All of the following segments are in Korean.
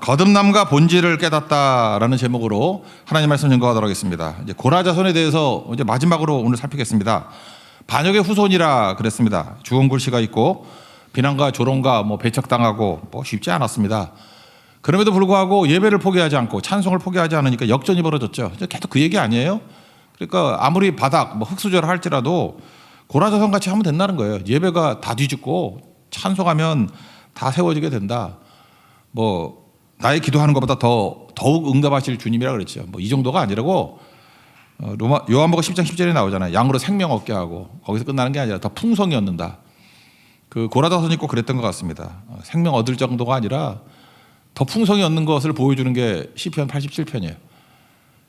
거듭남과 본질을 깨닫다라는 제목으로 하나님 말씀 증거하도록 하겠습니다. 이제 고라 자손에 대해서 이제 마지막으로 오늘 살피겠습니다. 반역의 후손이라 그랬습니다. 죽은 글씨가 있고 비난과 조롱과 뭐 배척당하고 뭐 쉽지 않았습니다. 그럼에도 불구하고 예배를 포기하지 않고 찬송을 포기하지 않으니까 역전이 벌어졌죠. 계속 그 얘기 아니에요? 그러니까 아무리 바닥 뭐 흙수저를 할지라도 고라 자손 같이 하면 된다는 거예요. 예배가 다 뒤집고 찬송하면 다 세워지게 된다. 뭐 나의 기도하는 것보다 더 더욱 응답하실 주님이라 그랬죠. 뭐 이 정도가 아니라고 어, 로마 요한복음 10장 10절에 나오잖아요. 양으로 생명 얻게 하고 거기서 끝나는 게 아니라 더 풍성히 얻는다. 그 고라다선이 꼭 그랬던 것 같습니다. 어, 생명 얻을 정도가 아니라 더 풍성히 얻는 것을 보여주는 게 시편 87편이에요.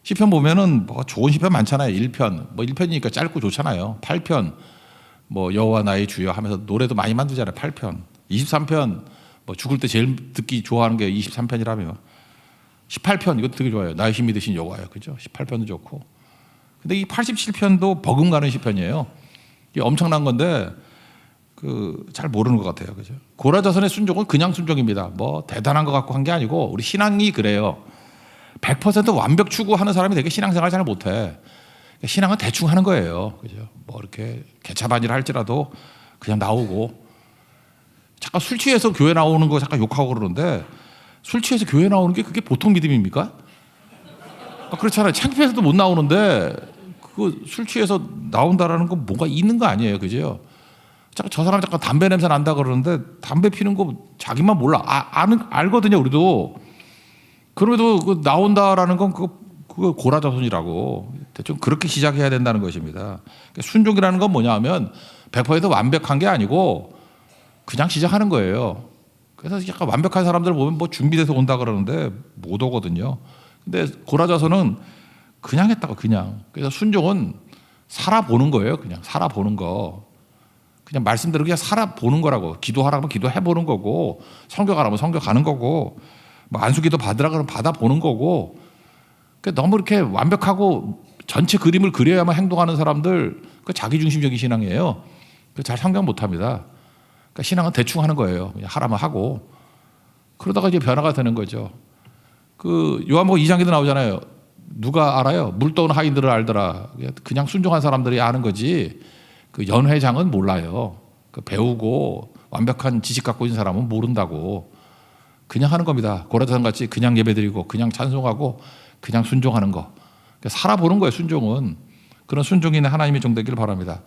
시편 보면은 뭐 좋은 시편 많잖아요. 1편. 뭐 1편이니까 짧고 좋잖아요. 8편. 뭐 여호와 나의 주여 하면서 노래도 많이 만들잖아요. 8편. 23편 뭐 죽을 때 제일 듣기 좋아하는 게 23편이라며. 18편 이것도 되게 좋아요. 나의 힘이 되신 여호와요. 그죠? 18편도 좋고. 근데 이 87편도 버금가는 시편이에요. 이게 엄청난 건데 그 잘 모르는 것 같아요. 그죠? 고라자선의 순종은 그냥 순종입니다. 뭐 대단한 것 같고 한 게 아니고 우리 신앙이 그래요. 100% 완벽 추구하는 사람이 되게 신앙생활 잘 못해. 신앙은 대충 하는 거예요. 그죠? 뭐 이렇게 개차반일 할지라도 그냥 나오고 잠깐 술 취해서 교회 나오는 거 잠깐 욕하고 그러는데 술 취해서 교회 나오는 게 그게 보통 믿음입니까? 아, 그렇잖아요. 창피해서도 못 나오는데 그거 술 취해서 나온다라는 건 뭔가 있는 거 아니에요, 그죠? 잠깐 저 사람 잠깐 담배 냄새 난다 그러는데 담배 피는 거 자기만 몰라. 아, 아는 알거든요, 우리도. 그럼에도 그 나온다라는 건 그거 그거 고라자손이라고 대충 그렇게 시작해야 된다는 것입니다. 그러니까 순종이라는 건 뭐냐하면 100% 완벽한 게 아니고 그냥 시작하는 거예요. 그래서 약간 완벽한 사람들 보면 뭐 준비돼서 온다 그러는데 못 오거든요. 근데 고라자손은 그냥 했다고 그냥. 그래서 순종은 살아보는 거예요. 그냥 살아보는 거. 그냥 말씀대로 그냥 살아보는 거라고. 기도하라면 기도해 보는 거고, 성경하라면 성경 가는 거고, 뭐 안수기도 받으라 그러면 받아 보는 거고. 그러니까 너무 이렇게 완벽하고 전체 그림을 그려야만 행동하는 사람들 그 자기 중심적인 신앙이에요. 그잘 성경 못 합니다. 그러니까 신앙은 대충 하는 거예요. 하라면 하고. 그러다가 이제 변화가 되는 거죠. 그 요한복음 2장에도 나오잖아요. 누가 알아요? 물 떠온 하인들을 알더라. 그냥 순종한 사람들이 아는 거지. 그 연회장은 몰라요. 그 배우고 완벽한 지식 갖고 있는 사람은 모른다고. 그냥 하는 겁니다. 고라산 같이 그냥 예배드리고 그냥 찬송하고 그냥 순종하는 거. 그러니까 살아보는 거예요. 순종은 그런 순종이 하나님의 종되기를 바랍니다.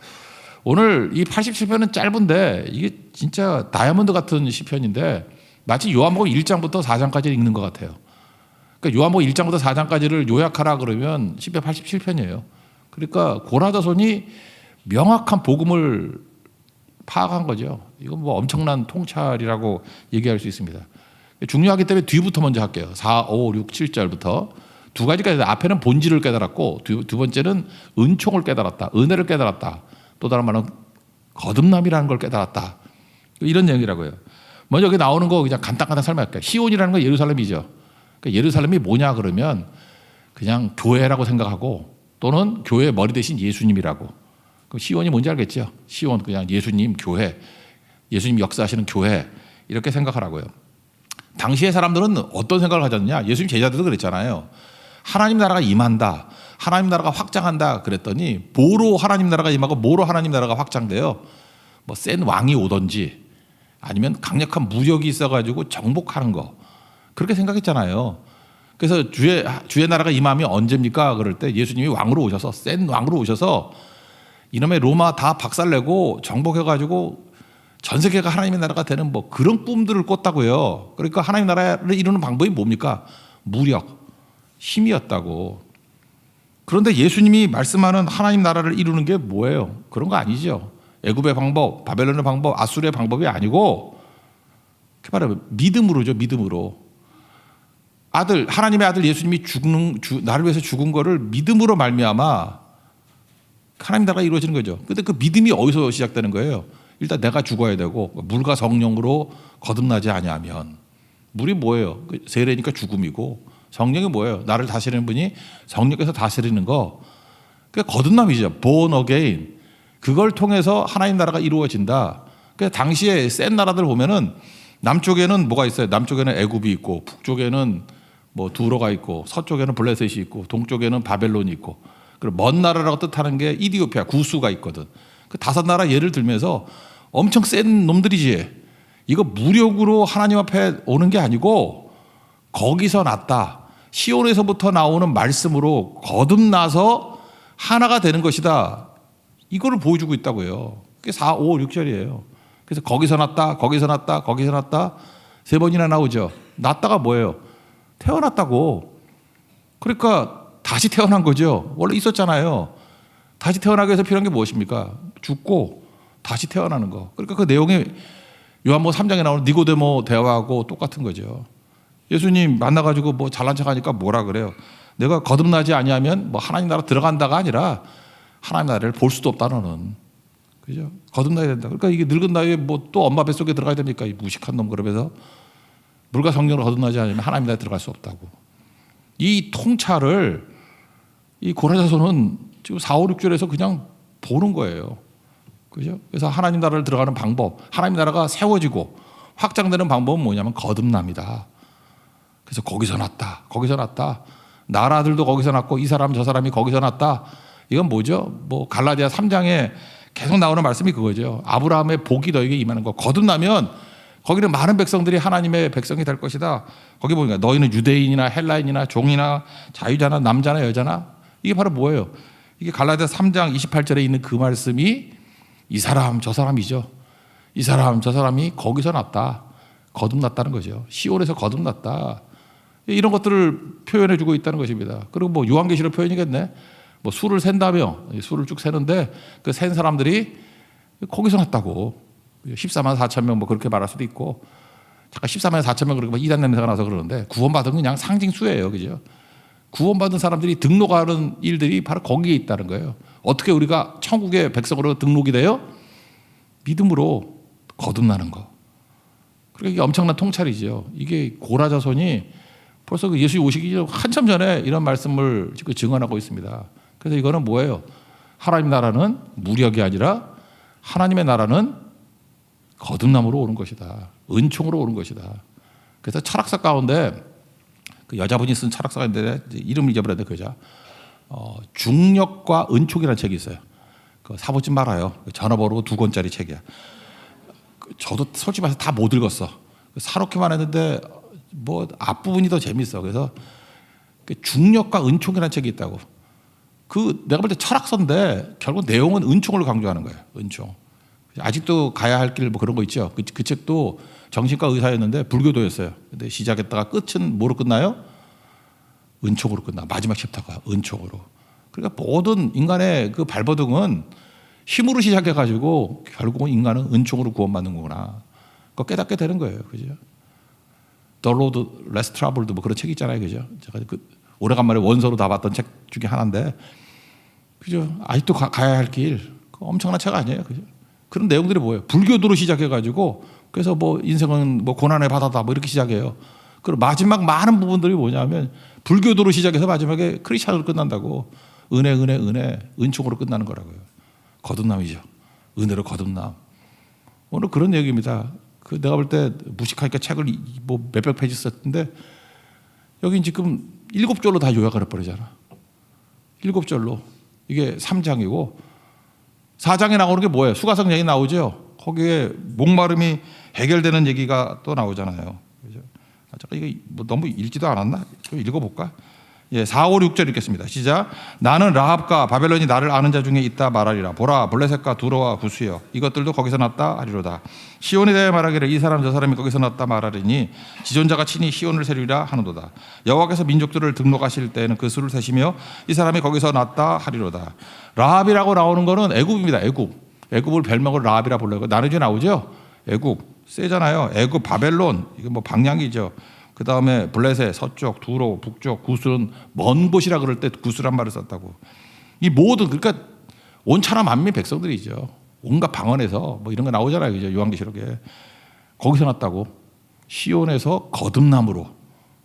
오늘 이 87편은 짧은데 이게 진짜 다이아몬드 같은 시편인데 마치 요한복음 1장부터 4장까지 읽는 것 같아요. 그러니까 요한복음 1장부터 4장까지를 요약하라 그러면 시편 87편이에요. 그러니까 고라자손이 명확한 복음을 파악한 거죠. 이건 뭐 엄청난 통찰이라고 얘기할 수 있습니다. 중요하기 때문에 뒤부터 먼저 할게요. 4, 5, 6, 7절부터 두 있어요. 앞에는 본질을 깨달았고 두, 두 번째는 은총을 깨달았다. 은혜를 깨달았다. 또 다른 말은 거듭남이라는 걸 깨달았다. 이런 내용이라고요. 먼저 여기 나오는 거 그냥 간단간단 설명할게요. 시온이라는 건 예루살렘이죠. 그러니까 예루살렘이 뭐냐 그러면 그냥 교회라고 생각하고 또는 교회 머리 대신 예수님이라고. 그럼 시온이 뭔지 알겠죠? 시온 그냥 예수님 교회, 예수님 역사하시는 교회 이렇게 생각하라고요. 당시의 사람들은 어떤 생각을 가졌냐? 예수님 제자들도 그랬잖아요. 하나님 나라가 임한다. 하나님 나라가 확장한다 그랬더니 뭐로 하나님 나라가 임하고 뭐로 하나님 나라가 확장돼요? 뭐 센 왕이 오든지 아니면 강력한 무력이 있어가지고 정복하는 거 그렇게 생각했잖아요. 그래서 주의 주의 나라가 임하면 언제입니까? 그럴 때 예수님이 왕으로 오셔서 센 왕으로 오셔서 이놈의 로마 다 박살내고 정복해가지고 전 세계가 하나님의 나라가 되는 뭐 그런 꿈들을 꿨다고요. 그러니까 하나님 나라를 이루는 방법이 뭡니까? 무력, 힘이었다고. 그런데 예수님이 말씀하는 하나님 나라를 이루는 게 뭐예요? 그런 거 아니죠. 애굽의 방법, 바벨론의 방법, 아수르의 방법이 아니고 그 말하면 믿음으로죠. 믿음으로. 아들 하나님의 아들 예수님이 죽는 주, 나를 위해서 죽은 거를 믿음으로 말미암아 하나님 나라가 이루어지는 거죠. 근데 그 믿음이 어디서 시작되는 거예요? 일단 내가 죽어야 되고 물과 성령으로 거듭나지 아니하면 물이 뭐예요? 그 세례니까 죽음이고 성령이 뭐예요? 나를 다스리는 분이 성령께서 다스리는 거. 그 거듭남이죠. born again. 그걸 통해서 하나님 나라가 이루어진다. 그 당시에 센 나라들 보면은 남쪽에는 뭐가 있어요? 남쪽에는 애굽이 있고 북쪽에는 뭐 두로가 있고 서쪽에는 블레셋이 있고 동쪽에는 바벨론이 있고 그리고 먼 나라라고 뜻하는 게 이디오피아 구수가 있거든. 그 다섯 나라 예를 들면서 엄청 센 놈들이지. 이거 무력으로 하나님 앞에 오는 게 아니고 거기서 났다. 시온에서부터 나오는 말씀으로 거듭나서 하나가 되는 것이다. 이거를 보여주고 있다고요. 그게 4, 5, 6절이에요. 그래서 거기서 났다, 거기서 났다, 거기서 났다 세 번이나 나오죠. 났다가 뭐예요? 태어났다고. 그러니까 다시 태어난 거죠. 원래 있었잖아요. 다시 태어나기 위해서 필요한 게 무엇입니까? 죽고 다시 태어나는 거. 그러니까 그 내용이 요한복음 3장에 나오는 니고데모 대화하고 똑같은 거죠. 예수님 만나가지고 뭐 잘난 척하니까 뭐라 그래요? 내가 거듭나지 아니하면 뭐 하나님 나라 들어간다가 아니라 하나님 나라를 볼 수도 없다 너는. 그죠? 거듭나야 된다. 그러니까 이게 늙은 나이에 뭐 또 엄마 뱃속에 들어가야 됩니까? 이 무식한 놈 그러면서 물과 성령으로 거듭나지 않으면 하나님 나라에 들어갈 수 없다고. 이 통찰을 이 고라자손은 지금 4, 5, 6절에서 그냥 보는 거예요. 그죠? 그래서 하나님 나라를 들어가는 방법, 하나님 나라가 세워지고 확장되는 방법은 뭐냐면 거듭납니다. 그래서 거기서 났다. 거기서 났다. 나라들도 거기서 났고 이 사람 저 사람이 거기서 났다. 이건 뭐죠? 뭐 갈라디아 3장에 계속 나오는 말씀이 그거죠. 아브라함의 복이 너에게 임하는 거. 거듭나면 거기는 많은 백성들이 하나님의 백성이 될 것이다. 거기 보니까 너희는 유대인이나 헬라인이나 종이나 자유자나 남자나 여자나 이게 바로 뭐예요? 이게 갈라디아 3장 28절에 있는 그 말씀이 이 사람 저 사람이죠. 이 사람 저 사람이 거기서 났다. 거듭났다는 거죠. 시온에서 거듭났다. 이런 것들을 표현해 주고 있다는 것입니다. 그리고 뭐 요한계시록 표현이겠네. 뭐 술을 센다며 술을 쭉 세는데 그 센 사람들이 거기서 났다고 14만 4천 명 뭐 그렇게 말할 수도 있고 잠깐 14만 4천 명 그렇게 뭐 이단 냄새가 나서 그러는데 구원받은 건 그냥 상징 수예요, 그죠? 구원받은 사람들이 등록하는 일들이 바로 거기에 있다는 거예요. 어떻게 우리가 천국의 백성으로 등록이 돼요? 믿음으로 거듭나는 거. 그러니까 이게 엄청난 통찰이죠. 이게 고라자손이 벌써 그 예수 오시기 한참 전에 이런 말씀을 지금 증언하고 있습니다. 그래서 이거는 뭐예요? 하나님 나라는 무력이 아니라 하나님의 나라는 거듭남으로 오는 것이다. 은총으로 오는 것이다. 그래서 철학사 가운데 그 여자분이 쓴 철학사가 있는데 이름을 잊어버렸는데 그자 어, 중력과 은총이라는 책이 있어요. 그 사보지 말아요. 전화번호 두 권짜리 책이야. 그 저도 솔직히 말해서 다 못 읽었어. 사놓기만 했는데 뭐 앞부분이 더 재밌어. 그래서 그 중력과 은총이라는 책이 있다고. 그 내가 볼 때 철학서인데 결국 내용은 은총을 강조하는 거예요. 은총. 아직도 가야 할 길 뭐 그런 거 있죠. 그, 그 책도 정신과 의사였는데 불교도였어요. 근데 시작했다가 끝은 뭐로 끝나요? 은총으로 끝나. 마지막 챕터가 은총으로. 그러니까 모든 인간의 그 발버둥은 힘으로 시작해 가지고 결국은 인간은 은총으로 구원받는 거구나. 그거 깨닫게 되는 거예요. 그죠? The Road Less Traveled 뭐 그런 책 있잖아요. 그죠? 제가 그 오래간만에 원서로 다 봤던 책 중에 하나인데 그죠? 아직도 가, 가야 할 길. 엄청난 책 아니에요. 그죠? 그런 내용들이 뭐예요? 불교도로 시작해가지고 그래서 뭐 인생은 뭐 고난의 바다다 뭐 이렇게 시작해요. 그리고 마지막 많은 부분들이 뭐냐면 불교도로 시작해서 마지막에 크리스찬으로 끝난다고 은혜 은혜 은혜 은총으로 끝나는 거라고요. 거듭남이죠. 은혜로 거듭남. 오늘 그런 얘기입니다. 그 내가 볼 때 무식하니까 책을 뭐 몇백 페이지 썼는데 여기 지금 일곱 절로 다 요약을 해버리잖아. 일곱 절로 이게 3장이고 4장에 나오는 게 뭐예요? 수가성 얘기 나오죠. 거기에 목마름이 해결되는 얘기가 또 나오잖아요. 그죠? 아, 잠깐 이거 뭐 너무 읽지도 않았나? 좀 읽어볼까? 예, 4, 5, 6절 읽겠습니다. 시작. 나는 라합과 바벨론이 나를 아는 자 중에 있다 말하리라. 보라, 블레셋과 두로와 구수여. 이것들도 거기서 났다 하리로다. 시온에 대해 말하기를 이 사람 저 사람이 거기서 났다 말하리니 지존자가 친히 시온을 세리라 하는도다. 여호와께서 민족들을 등록하실 때는 그 수를 세시며 이 사람이 거기서 났다 하리로다. 라합이라고 나오는 거는 애굽입니다. 애굽. 애굽을 별명으로 라합이라 불러요. 나누지 나오죠. 애굽. 세잖아요. 애굽 바벨론. 이거 뭐 방향이죠. 그 다음에 블레셋 서쪽, 두로, 북쪽, 구스는 먼 곳이라 그럴 때 구스란 말을 썼다고. 이 모든 그러니까 온천하 만민 백성들이죠. 온갖 방언에서 뭐 이런 거 나오잖아요, 그죠? 요한계시록에 거기서 났다고 시온에서 거듭남으로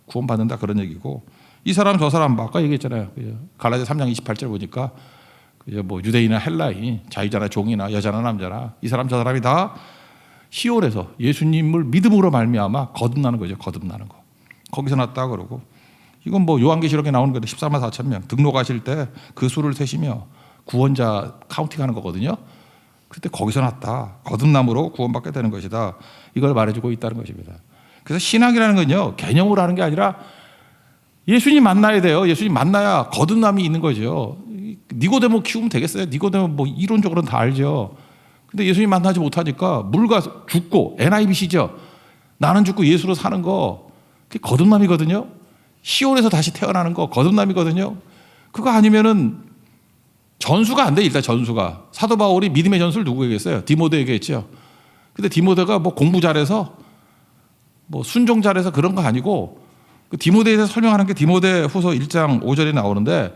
구원받는다 그런 얘기고 이 사람 저 사람 뭐 아까 얘기했잖아요. 그죠? 갈라디아 3장 28절 보니까 그죠? 뭐 유대인이나 헬라인, 자유자나 종이나 여자나 남자나 이 사람 저 사람이 다 시온에서 예수님을 믿음으로 말미암아 거듭나는 거죠. 거듭나는 거. 거기서 났다 그러고 이건 뭐 요한계시록에 나오는 거데 14만 4천 명 등록하실 때 그 수를 세시며 구원자 카운팅하는 거거든요. 그때 거기서 났다. 거듭남으로 구원받게 되는 것이다. 이걸 말해주고 있다는 것입니다. 그래서 신학이라는 건요 개념으로 하는 게 아니라 예수님 만나야 돼요. 예수님 만나야 거듭남이 있는 거죠. 니고데모 키우면 되겠어요. 니고데모 뭐 이론적으로는 다 알죠. 근데 예수님 만나지 못하니까 물과 죽고 NIBC죠. 나는 죽고 예수로 사는 거 그게 거듭남이거든요. 시온에서 다시 태어나는 거 거듭남이거든요. 그거 아니면은 전수가 안 돼. 일단 전수가 사도 바울이 믿음의 전수를 누구에게 했어요? 디모데에게 했죠. 근데 디모데가 뭐 공부 잘해서 뭐 순종 잘해서 그런 거 아니고 그 디모데에 서 설명하는 게 디모데 후서 1장 5절에 나오는데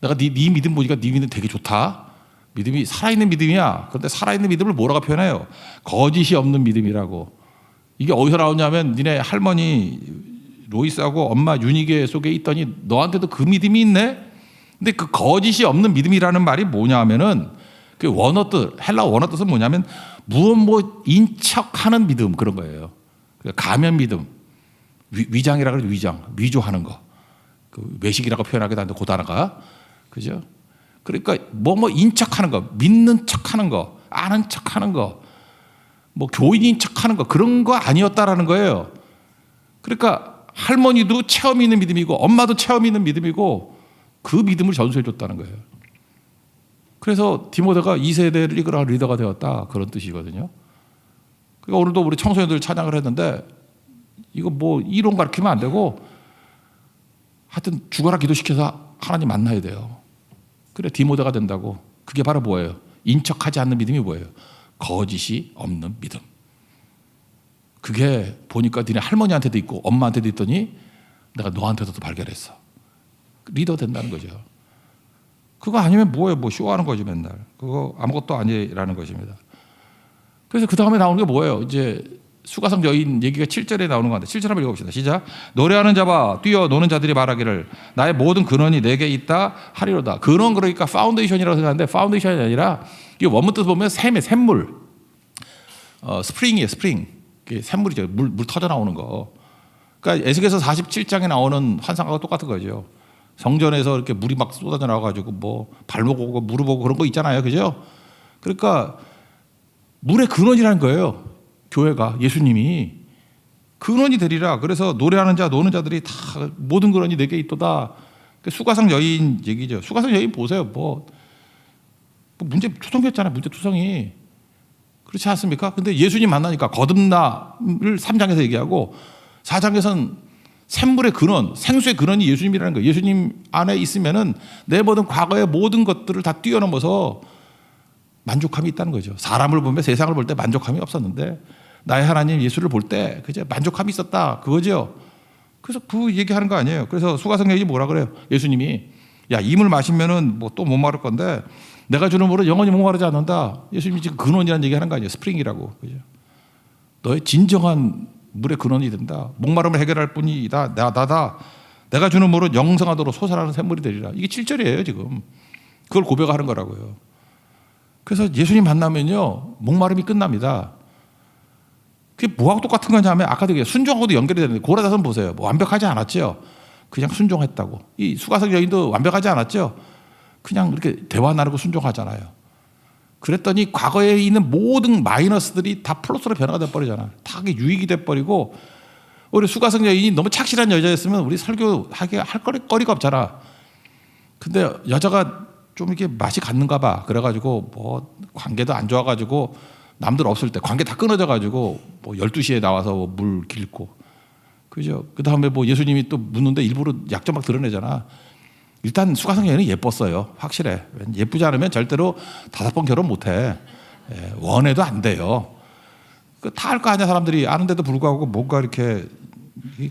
내가 네, 네 믿음 보니까 네 믿음 되게 좋다. 믿음이 살아있는 믿음이야. 그런데 살아있는 믿음을 뭐라고 표현해요? 거짓이 없는 믿음이라고. 이게 어디서 나오냐면 니네 할머니 로이스하고 엄마 유니게 속에 있더니 너한테도 그 믿음이 있네? 근데 그 거짓이 없는 믿음이라는 말이 뭐냐면은 그 원어 뜻, 헬라 원어 뜻은 뭐냐면 무엇 뭐 인척하는 믿음 그런 거예요. 그러니까 가면 믿음. 위, 장이라 그러죠 위장 위조하는 거. 그 외식이라고 표현하기도 하는데 그 단어가 그죠? 그러니까 뭐뭐 인척하는 거, 믿는 척하는 거, 아는 척하는 거, 뭐 교인인 척하는 거 그런 거 아니었다라는 거예요. 그러니까 할머니도 체험 있는 믿음이고 엄마도 체험 있는 믿음이고 그 믿음을 전수해 줬다는 거예요. 그래서 디모데가 2세대를 이끌어 리더가 되었다 그런 뜻이거든요. 그러니까 오늘도 우리 청소년들 찬양을 했는데 이거 뭐 이론 가르치면 안 되고 하여튼 죽어라 기도시켜서 하나님 만나야 돼요. 그래 디모데가 된다고. 그게 바로 뭐예요? 인척하지 않는 믿음이 뭐예요? 거짓이 없는 믿음. 그게 보니까 니네 할머니한테도 있고 엄마한테도 있더니 내가 너한테도 발견했어. 리더 된다는 거죠. 그거 아니면 뭐예요? 뭐 쇼하는 거지 맨날. 그거 아무것도 아니라는 것입니다. 그래서 그 다음에 나오는 게 뭐예요? 이제 수가성 여인 얘기가 7절에 나오는 건데 7절 한번 읽어봅시다. 시작. 노래하는 자와 뛰어 노는 자들이 말하기를 나의 모든 근원이 내게 있다 하리로다. 근원 그러니까 파운데이션이라고 생각하는데 파운데이션이 아니라 이 원문 뜻 보면 샘에 샘물. 어, 스프링이에요. 스프링. 샘물이죠. 물, 물 터져 나오는 거. 그러니까 에스겔서 47장에 나오는 환상하고 똑같은 거죠. 성전에서 이렇게 물이 막 쏟아져 나와가지고 뭐 발목 오고 무릎 오고 그런 거 있잖아요. 그죠? 그러니까 물의 근원이라는 거예요. 교회가 예수님이 근원이 되리라. 그래서 노래하는 자, 노는 자들이 다 모든 근원이 내게 있도다. 그 수가성 여인 얘기죠. 수가성 여인 보세요. 뭐, 뭐 문제 투성이었잖아요. 문제 투성이. 그렇지 않습니까? 근데 예수님 만나니까 거듭남을 3장에서 얘기하고 4장에서는 샘물의 근원, 생수의 근원이 예수님이라는 거예요. 예수님 안에 있으면은 내 모든 과거의 모든 것들을 다 뛰어넘어서 만족함이 있다는 거죠. 사람을 보면 세상을 볼 때 만족함이 없었는데 나의 하나님 예수를 볼 때 그저 만족함이 있었다. 그거죠. 그래서 그 얘기하는 거 아니에요. 그래서 수가성경이 뭐라 그래요? 예수님이 야, 이물 마시면은 뭐 또 못 마를 건데 내가 주는 물은 영원히 목마르지 않는다. 예수님이 지금 근원이라는 얘기 하는 거 아니에요. 스프링이라고. 그죠? 너의 진정한 물의 근원이 된다. 목마름을 해결할 뿐이다. 나, 나다. 내가 주는 물은 영성하도록 솟아나는 샘물이 되리라. 이게 7절이에요, 지금. 그걸 고백하는 거라고요. 그래서 예수님 만나면요, 목마름이 끝납니다. 그게 뭐하고 똑같은 거냐면 아까도 얘기했 순종하고도 연결이 되는데 고라다선 보세요. 뭐 완벽하지 않았죠. 그냥 순종했다고. 이 수가성 여인도 완벽하지 않았죠. 그냥 이렇게 대화 나누고 순종하잖아요. 그랬더니 과거에 있는 모든 마이너스들이 다 플러스로 변화가 돼버리잖아. 다 유익이 돼버리고 우리 수가성 여인이 너무 착실한 여자였으면 우리 설교하기 할 거리가 없잖아. 근데 여자가 좀 이렇게 맛이 갔는가 봐. 그래가지고 뭐 관계도 안 좋아가지고 남들 없을 때 관계 다 끊어져가지고 뭐 12시에 나와서 뭐물 길고. 그죠? 그 다음에 뭐 예수님이 또 묻는데 일부러 약점 막 드러내잖아. 일단 수가성 여인은 예뻤어요. 확실해. 예쁘지 않으면 절대로 다섯 번 결혼 못 해. 예, 원해도 안 돼요. 그 다 할 거 아니야 사람들이 아는데도 불구하고 뭔가 이렇게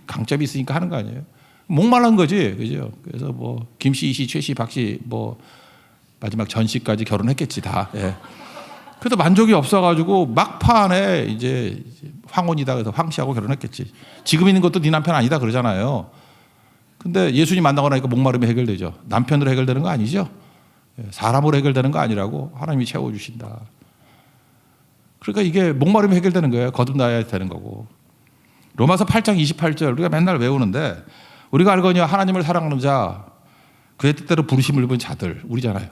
강점이 있으니까 하는 거 아니에요. 목말란 거지, 그죠? 그래서 뭐 김씨, 이씨, 최씨, 박씨, 뭐 마지막 전씨까지 결혼했겠지 다. 예. 그래도 만족이 없어가지고 막판에 이제 황혼이다 그래서 황씨하고 결혼했겠지. 지금 있는 것도 네 남편 아니다 그러잖아요. 근데 예수님 만나고 나니까 목마름이 해결되죠. 남편으로 해결되는 거 아니죠? 예, 사람으로 해결되는 거 아니라고 하나님이 채워주신다. 그러니까 이게 목마름이 해결되는 거예요. 거듭나야 되는 거고. 로마서 8장 28절 우리가 맨날 외우는데 우리가 알거니와 하나님을 사랑하는 자 그의 뜻대로 부르심을 입은 자들 우리잖아요.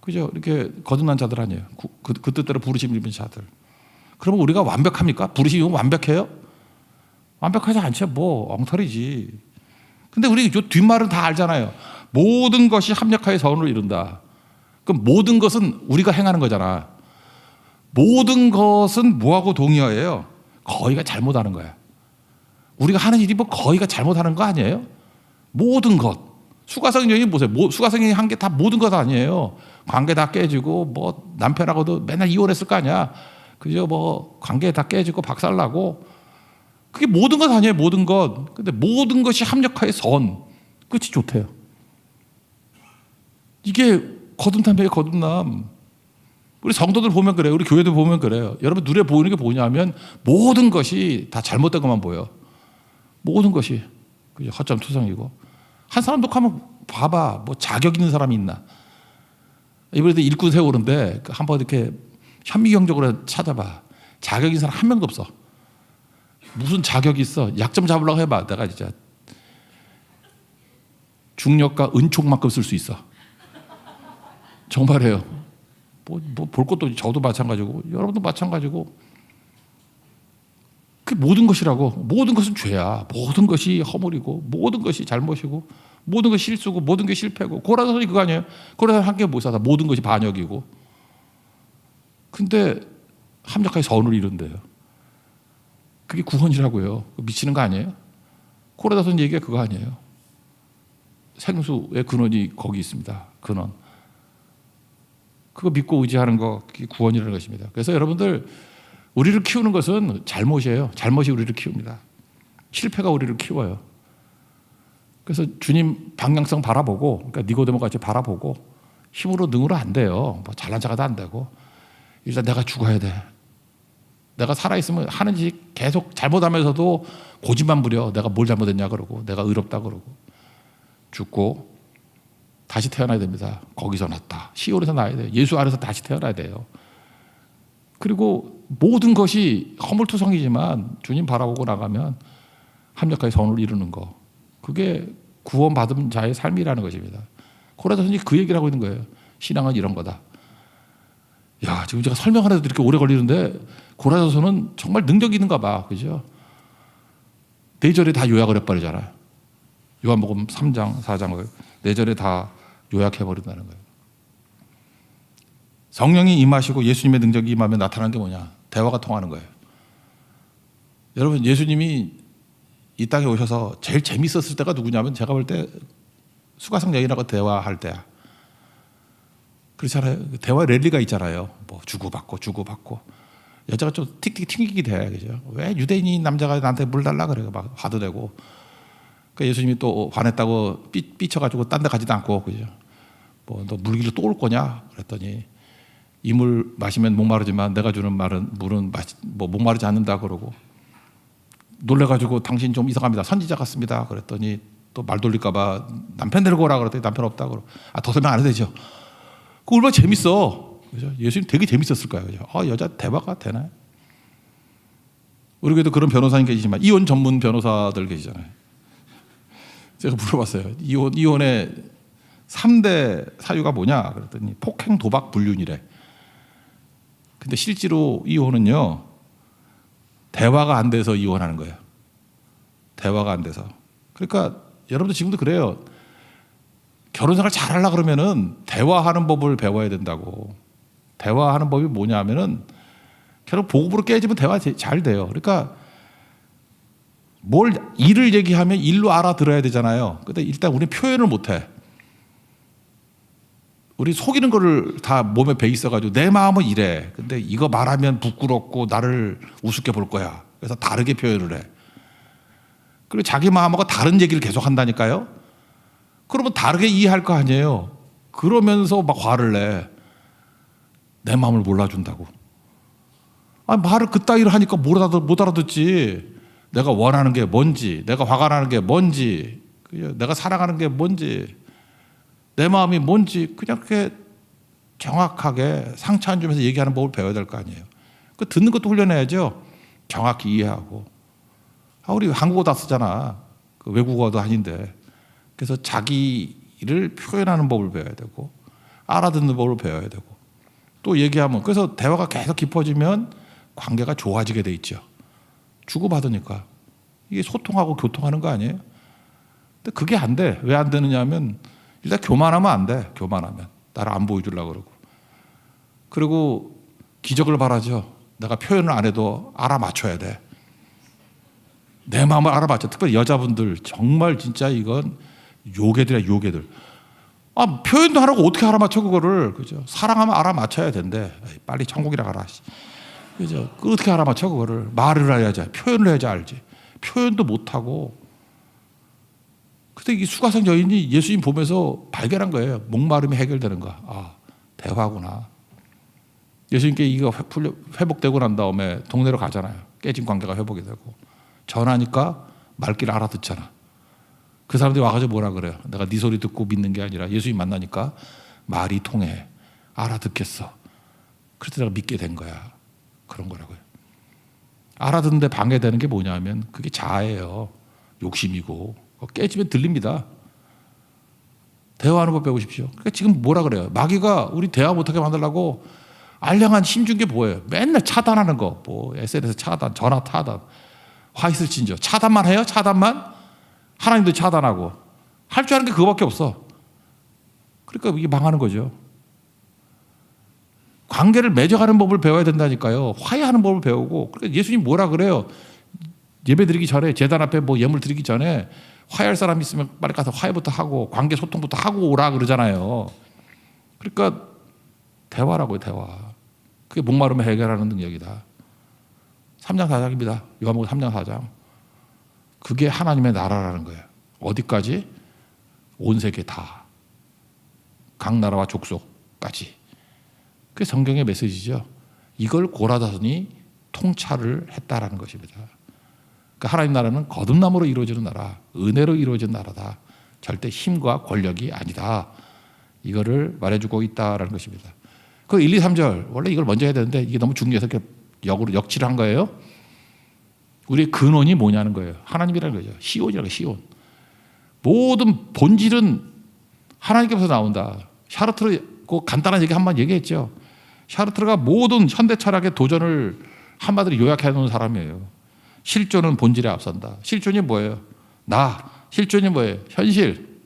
그죠? 이렇게 거듭난 자들 아니에요. 그, 그, 그 뜻대로 부르심을 입은 자들. 그러면 우리가 완벽합니까? 부르심이 완벽해요? 완벽하지 않죠. 뭐 엉터리지. 근데 우리 요 뒷말은 다 알잖아요. 모든 것이 합력하여 선을 이룬다. 그럼 모든 것은 우리가 행하는 거잖아. 모든 것은 뭐하고 동의어예요? 거의가 잘못하는 거야. 우리가 하는 일이 뭐 거의가 잘못하는 거 아니에요? 모든 것. 수가성경이 보세요. 뭐, 수가성경이 한 게 다 모든 것 아니에요. 관계 다 깨지고 뭐 남편하고도 맨날 이혼했을 거 아니야. 그죠? 뭐 관계 다 깨지고 박살나고 그게 모든 것 아니에요. 모든 것. 근데 모든 것이 합력하여 선. 끝이 좋대요. 이게 거듭남이에요. 거듭남. 우리 성도들 보면 그래요. 우리 교회들 보면 그래요. 여러분 눈에 보이는 게 뭐냐면 모든 것이 다 잘못된 것만 보여. 모든 것이 그죠? 허점 투성이고 한 사람 독하면 봐봐 뭐 자격 있는 사람이 있나 이번에도 일꾼 세우는데 그 한번 이렇게 현미경적으로 찾아봐 자격 있는 사람 한 명도 없어 무슨 자격이 있어? 약점 잡으려고 해봐. 내가 진짜 중력과 은총만큼 쓸 수 있어. 정말이에요. 뭐, 뭐 볼 것도 저도 마찬가지고 여러분도 마찬가지고. 그 모든 것이라고. 모든 것은 죄야. 모든 것이 허물이고 모든 것이 잘못이고 모든 것이 실수고 모든 게 실패고. 고라선이 그거 아니에요? 고라선 한개 못 사다. 모든 것이 반역이고. 근데 합력하게 선을 이룬대요 그게 구원이라고요 미치는 거 아니에요 고라선 얘기가 그거 아니에요 생수의 근원이 거기 있습니다 근원 그거 믿고 의지하는 거 그게 구원이라는 것입니다 그래서 여러분들 우리를 키우는 것은 잘못이에요. 잘못이 우리를 키웁니다. 실패가 우리를 키워요. 그래서 주님 방향성 바라보고, 그러니까 니고데모 같이 바라보고 힘으로 능으로 안 돼요. 뭐 잘난 척도 안 되고 일단 내가 죽어야 돼. 내가 살아 있으면 하는 짓 계속 잘못하면서도 고집만 부려. 내가 뭘 잘못했냐 그러고 내가 의롭다 그러고 죽고 다시 태어나야 됩니다. 거기서 났다. 시올에서 나야 돼요. 예수 안에서 다시 태어나야 돼요. 그리고 모든 것이 허물투성이지만 주님 바라보고 나가면 합력하여 선을 이루는 거. 그게 구원받은 자의 삶이라는 것입니다. 코라다선이 그 얘기를 하고 있는 거예요. 신앙은 이런 거다. 야, 지금 제가 설명하는데도 이렇게 오래 걸리는데 고라다선은 정말 능력 있는가 봐. 그죠? 네 절에 다 요약을 해버리잖아요. 요한복음 3장, 4장을 네 절에 다 요약해버린다는 거예요. 성령이 임하시고 예수님의 능력이 임하면 나타나는 게 뭐냐? 대화가 통하는 거예요. 여러분, 예수님이 이 땅에 오셔서 제일 재밌었을 때가 누구냐면 제가 볼 때 수가성 여인하고 대화할 때야. 그렇잖아요. 대화 랠리가 있잖아요. 뭐 주고받고 주고받고 여자가 좀 틱틱 튕기게 돼, 그죠? 왜 유대인이 남자가 나한테 물 달라 그래요? 막 화도 내고. 그 예수님이 또 화냈다고 삐, 삐쳐가지고 딴 데 가지도 않고, 그죠? 뭐 너 물기를 또 올 거냐? 그랬더니 이 물 마시면 목마르지만 내가 주는 말은 물은 마시, 뭐 목마르지 않는다 그러고 놀래가지고 당신 좀 이상합니다. 선지자 같습니다. 그랬더니 또 말 돌릴까봐 남편 데리고 오라 그랬더니 남편 없다 그러고 아더 설명 안 해도 되죠. 그 얼마나 재밌어. 그죠? 예수님 되게 재밌었을 거예요. 그죠? 아 여자 대화가 되나요? 우리 교회도 그런 변호사님 계시지만 이혼 전문 변호사들 계시잖아요. 제가 물어봤어요. 이혼 이혼의 3대 사유가 뭐냐? 그랬더니 폭행, 도박, 불륜이래. 근데 실제로 이혼은요, 대화가 안 돼서 이혼하는 거예요. 대화가 안 돼서. 그러니까 여러분들 지금도 그래요. 결혼 생활 잘 하려 그러면은 대화하는 법을 배워야 된다고. 대화하는 법이 뭐냐 하면은 결국 보급으로 깨지면 대화 잘 돼요. 그러니까 뭘 일을 얘기하면 일로 알아들어야 되잖아요. 근데 일단 우리 표현을 못 해. 우리 속이는 거를 다 몸에 배 있어가지고 내 마음은 이래. 근데 이거 말하면 부끄럽고 나를 우습게 볼 거야. 그래서 다르게 표현을 해. 그리고 자기 마음하고 다른 얘기를 계속 한다니까요. 그러면 다르게 이해할 거 아니에요. 그러면서 막 화를 내. 내 마음을 몰라준다고. 아 말을 그따위로 하니까 못, 알아듣, 못 알아듣지. 내가 원하는 게 뭔지, 내가 화가 나는 게 뭔지, 내가 사랑하는 게 뭔지, 내 마음이 뭔지 그냥 그렇게 정확하게 상처 안 주면서 얘기하는 법을 배워야 될 거 아니에요. 그 듣는 것도 훈련해야죠. 정확히 이해하고. 아, 우리 한국어 다 쓰잖아. 그 외국어도 아닌데. 그래서 자기를 표현하는 법을 배워야 되고, 알아듣는 법을 배워야 되고, 또 얘기하면, 그래서 대화가 계속 깊어지면 관계가 좋아지게 돼 있죠. 주고받으니까. 이게 소통하고 교통하는 거 아니에요? 근데 그게 안 돼. 왜 안 되느냐 하면, 일단 교만하면 안 돼. 교만하면. 나를 안 보여주려고 그러고. 그리고 기적을 바라죠. 내가 표현을 안 해도 알아맞혀야 돼. 내 마음을 알아맞혀. 특별히 여자분들 정말 진짜 이건 요괴들이야 요괴들. 아 표현도 하라고 어떻게 알아맞혀 그거를 그죠? 사랑하면 알아맞혀야 된대. 빨리 천국이라 가라. 씨. 그죠? 그 어떻게 알아맞혀 그거를 말을 해야지 표현을 해야지 알지. 표현도 못 하고. 그때 이 수가성 여인이 예수님 보면서 발견한 거예요. 목마름이 해결되는 거. 아 대화구나. 예수님께 이거 회복되고 난 다음에 동네로 가잖아요. 깨진 관계가 회복이 되고 전하니까 말귀를 알아듣잖아. 그 사람들이 와가지고 뭐라 그래요? 내가 네 소리 듣고 믿는 게 아니라 예수님 만나니까 말이 통해 알아듣겠어. 그래서 내가 믿게 된 거야. 그런 거라고요. 알아듣는데 방해되는 게 뭐냐면 그게 자아예요. 욕심이고 깨지면 들립니다. 대화하는 법 배우십시오. 그러니까 지금 뭐라 그래요? 마귀가 우리 대화 못하게 만들려고 알량한 힘준 게 뭐예요? 맨날 차단하는 거, 뭐 SNS 차단, 전화 타단, 화이트 진저 차단만 해요? 차단만? 하나님도 차단하고 할 줄 아는 게 그거밖에 없어. 그러니까 이게 망하는 거죠. 관계를 맺어가는 법을 배워야 된다니까요. 화해하는 법을 배우고. 그러니까 예수님 뭐라 그래요? 예배 드리기 전에 재단 앞에 뭐 예물 드리기 전에 화해할 사람 있으면 빨리 가서 화해부터 하고 관계 소통부터 하고 오라 그러잖아요. 그러니까 대화라고요, 대화. 그게 목마름을 해결하는 능력이다. 3장 4장입니다. 요한복음 3장 4장. 그게 하나님의 나라라는 거예요. 어디까지? 온 세계 다. 각 나라와 족속까지. 그게 성경의 메시지죠. 이걸 고라다선이 통찰을 했다라는 것입니다. 그러니까 하나님 나라는 거듭남으로 이루어지는 나라, 은혜로 이루어진 나라다. 절대 힘과 권력이 아니다. 이거를 말해주고 있다라는 것입니다. 그 1, 2, 3절 원래 이걸 먼저 해야 되는데 이게 너무 중요해서 이렇게 역으로 역치를 한 거예요. 우리의 근원이 뭐냐는 거예요. 하나님이라는 거죠. 시온이라는. 시온. 모든 본질은 하나님께서 나온다. 샤르트르 그 간단한 얘기 한번 얘기했죠. 샤르트르가 모든 현대 철학의 도전을 한마디로 요약해 놓은 사람이에요. 실존은 본질에 앞선다. 실존이 뭐예요? 나. 실존이 뭐예요? 현실.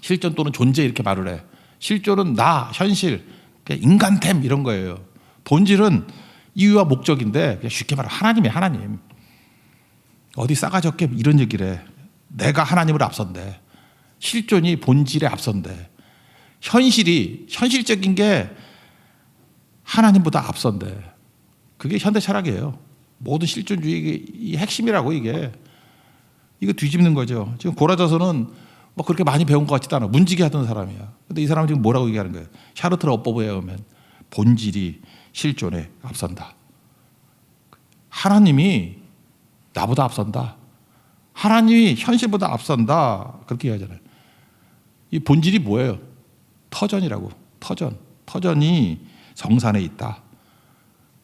실존 또는 존재 이렇게 말을 해. 실존은 나, 현실, 인간템 이런 거예요. 본질은 이유와 목적인데 쉽게 말하면 하나님이 하나님. 어디 싸가지 없게 이런 얘기를 해. 내가 하나님을 앞선대. 실존이 본질에 앞선대. 현실이 현실적인 게 하나님보다 앞선대. 그게 현대 철학이에요. 모든 실존주의의 이 핵심이라고 이게. 이거 뒤집는 거죠. 지금 고라져서는 뭐 그렇게 많이 배운 것 같지도 않아. 문지기 하던 사람이야. 근데 이 사람은 지금 뭐라고 얘기하는 거예요? 샤르트르 어법에 보면 본질이 실존에 앞선다. 하나님이 나보다 앞선다. 하나님이 현실보다 앞선다. 그렇게 얘기하잖아요. 이 본질이 뭐예요? 터전이라고. 터전. 터전이 성산에 있다.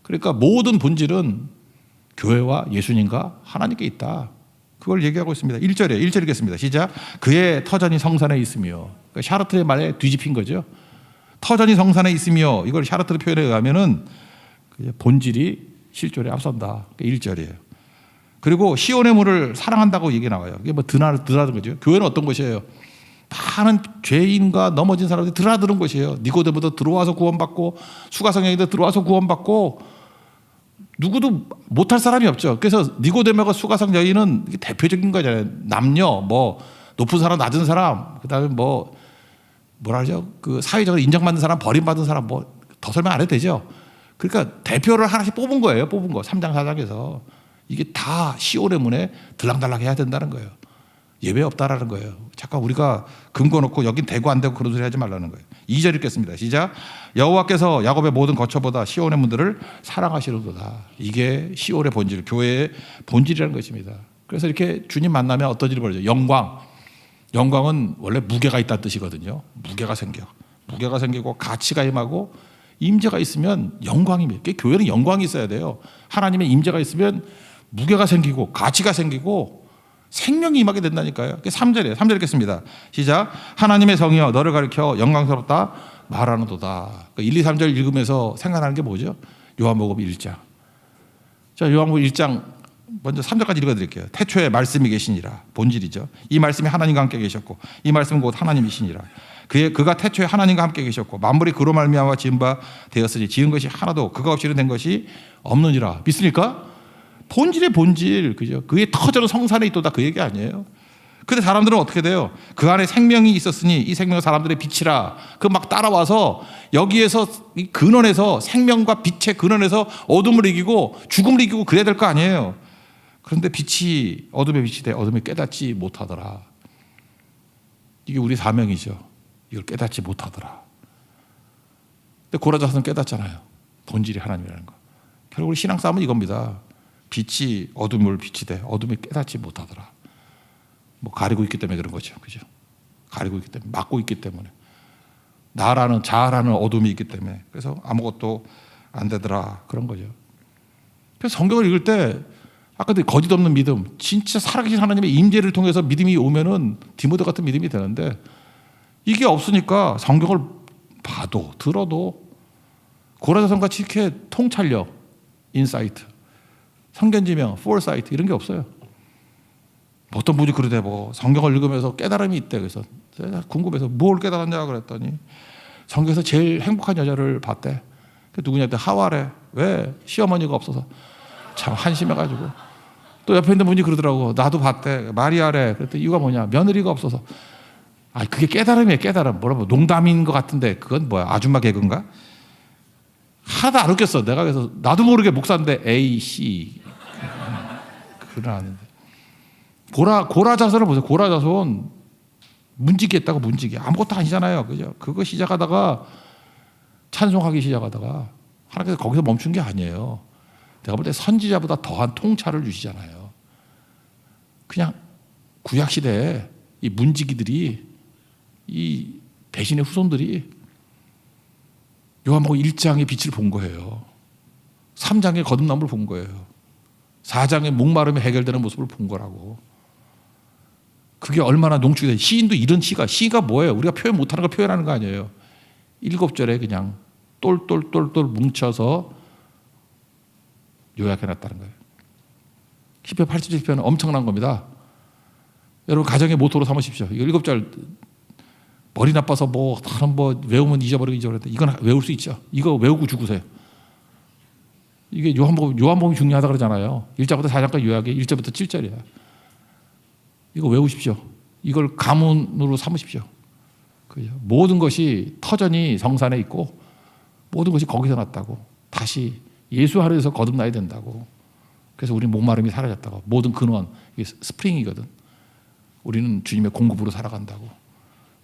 그러니까 모든 본질은 교회와 예수님과 하나님께 있다. 그걸 얘기하고 있습니다. 1절에 1절 읽겠습니다. 시작. 그의 터전이 성산에 있으며 그러니까 샤르트의 말에 뒤집힌 거죠. 터전이 성산에 있으며 이걸 샤르트의 표현에 의하면은 그 본질이 실존에 앞선다. 1절이에요. 그리고 시온의 물을 사랑한다고 얘기 나와요. 이게 뭐 드나 드나든 거죠. 교회는 어떤 곳이에요? 많은 죄인과 넘어진 사람들이 드나드는 곳이에요. 니고데모도 들어와서 구원받고 수가성령도 들어와서 구원받고 누구도 못할 사람이 없죠. 그래서 니고데모가 수가성 여인은 대표적인 거잖아요. 남녀 뭐 높은 사람 낮은 사람 그다음에 뭐 뭐라 그러죠? 그 사회적으로 인정받는 사람 버림받은 사람 뭐 더 설명 안 해도 되죠. 그러니까 대표를 하나씩 뽑은 거예요. 뽑은 거. 3장 4장에서 이게 다 시온의 문에 들락달락 해야 된다는 거예요. 예외 없다라는 거예요. 잠깐 우리가 근거 놓고 여긴 되고 안 되고 그런 소리 하지 말라는 거예요. 2절 읽겠습니다. 시작. 여호와께서 야곱의 모든 거처보다 시온의 문들을 사랑하시는도다. 이게 시온의 본질, 교회의 본질이라는 것입니다. 그래서 이렇게 주님 만나면 어떤 일이 벌어져요? 영광. 영광은 원래 무게가 있다는 뜻이거든요. 무게가 생겨. 무게가 생기고 가치가 임하고 임재가 있으면 영광입니다. 교회는 영광이 있어야 돼요. 하나님의 임재가 있으면 무게가 생기고 가치가 생기고 생명이 임하게 된다니까요. 그게 3절이에요. 3절 읽겠습니다. 시작. 하나님의 성이여 너를 가리켜 영광스럽다 말하는도다. 그러니까 1, 2, 3절 읽으면서 생각나는 게 뭐죠? 요한복음 1장. 자, 요한복음 1장 먼저 3절까지 읽어 드릴게요. 태초에 말씀이 계시니라 본질이죠. 이 말씀이 하나님과 함께 계셨고 이 말씀은 곧 하나님이시니라. 그의 그가 태초에 하나님과 함께 계셨고 만물이 그로 말미암아 지은 바 되었으니 지은 것이 하나도 그가 없이는 된 것이 없느니라. 믿습니까? 본질의 본질 그죠? 그의 터져는 성산에 있도다 그 얘기 아니에요. 근데 사람들은 어떻게 돼요? 그 안에 생명이 있었으니 이 생명은 사람들의 빛이라. 그 막 따라와서 여기에서 이 근원에서 생명과 빛의 근원에서 어둠을 이기고 죽음을 이기고 그래야 될 거 아니에요. 그런데 빛이 어둠의 빛이 돼 어둠이 깨닫지 못하더라. 이게 우리 사명이죠. 이걸 깨닫지 못하더라. 근데 고라자서는 깨닫잖아요. 본질이 하나님이라는 거. 결국 신앙 싸움은 이겁니다. 빛이 어둠을 빛이 돼 어둠이 깨닫지 못하더라. 뭐 가리고 있기 때문에 그런 거죠. 그죠? 가리고 있기 때문에 막고 있기 때문에 나라는 자아라는 어둠이 있기 때문에 그래서 아무것도 안 되더라 그런 거죠. 그래서 성경을 읽을 때 아까도 거짓 없는 믿음, 진짜 살아계신 하나님의 임재를 통해서 믿음이 오면은 디모데 같은 믿음이 되는데 이게 없으니까 성경을 봐도 들어도 고라자선 같이 이렇게 통찰력, 인사이트, 성견지명, 포사이트 이런 게 없어요. 어떤 분이 그러대 뭐 성경을 읽으면서 깨달음이 있대 그래서 궁금해서 뭘 깨달았냐 그랬더니 성경에서 제일 행복한 여자를 봤대. 그 누구냐 했더니 하와래. 왜 시어머니가 없어서 참 한심해가지고 또 옆에 있는 분이 그러더라고 나도 봤대 마리아래. 그랬더니 이유가 뭐냐 며느리가 없어서 아 그게 깨달음이에요 깨달음 뭐라고 농담인 것 같은데 그건 뭐야 아줌마 개그인가? 하나도 안 웃겼어. 내가 그래서 나도 모르게 목사인데 A, C 아닌데. 고라 고라 자손을 보세요. 고라 자손 문지기 했다고 문지기 아무것도 아니잖아요. 그죠? 그거 시작하다가 찬송하기 시작하다가 하나님께서 거기서 멈춘 게 아니에요. 내가 볼 때 선지자보다 더한 통찰을 주시잖아요. 그냥 구약 시대에 이 문지기들이 이 배신의 후손들이 요한복음 1장의 빛을 본 거예요. 3장의 거듭남을 본 거예요. 4장의 목마름이 해결되는 모습을 본 거라고. 그게 얼마나 농축이 돼. 시인도 이런 시가, 시가 뭐예요? 우리가 표현 못하는 걸 표현하는 거 아니에요. 일곱 절에 그냥 똘똘똘똘 뭉쳐서 요약해놨다는 거예요. 10편, 87편은 엄청난 겁니다. 여러분 가정의 모토로 삼으십시오. 이거 일곱 절 머리 나빠서 뭐 다른 뭐 외우면 잊어버리고 잊어버렸다. 이건 외울 수 있죠. 이거 외우고 죽으세요. 이게 요한복음 요한복음이 중요하다 그러잖아요. 1장부터 4장까지 요약이 1절부터 7절이야. 이거 외우십시오. 이걸 가문으로 삼으십시오. 그죠? 모든 것이 터전이 성산에 있고 모든 것이 거기서 났다고. 다시 예수 하루에서 거듭나야 된다고. 그래서 우리 목마름이 사라졌다고. 모든 근원 이게 스프링이거든. 우리는 주님의 공급으로 살아간다고.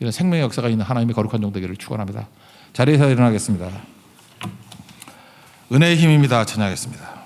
이런 생명의 역사가 있는 하나님의 거룩한 종되기를 축원합니다. 자리에서 일어나겠습니다. 은혜의 힘입니다. 찬양하겠습니다.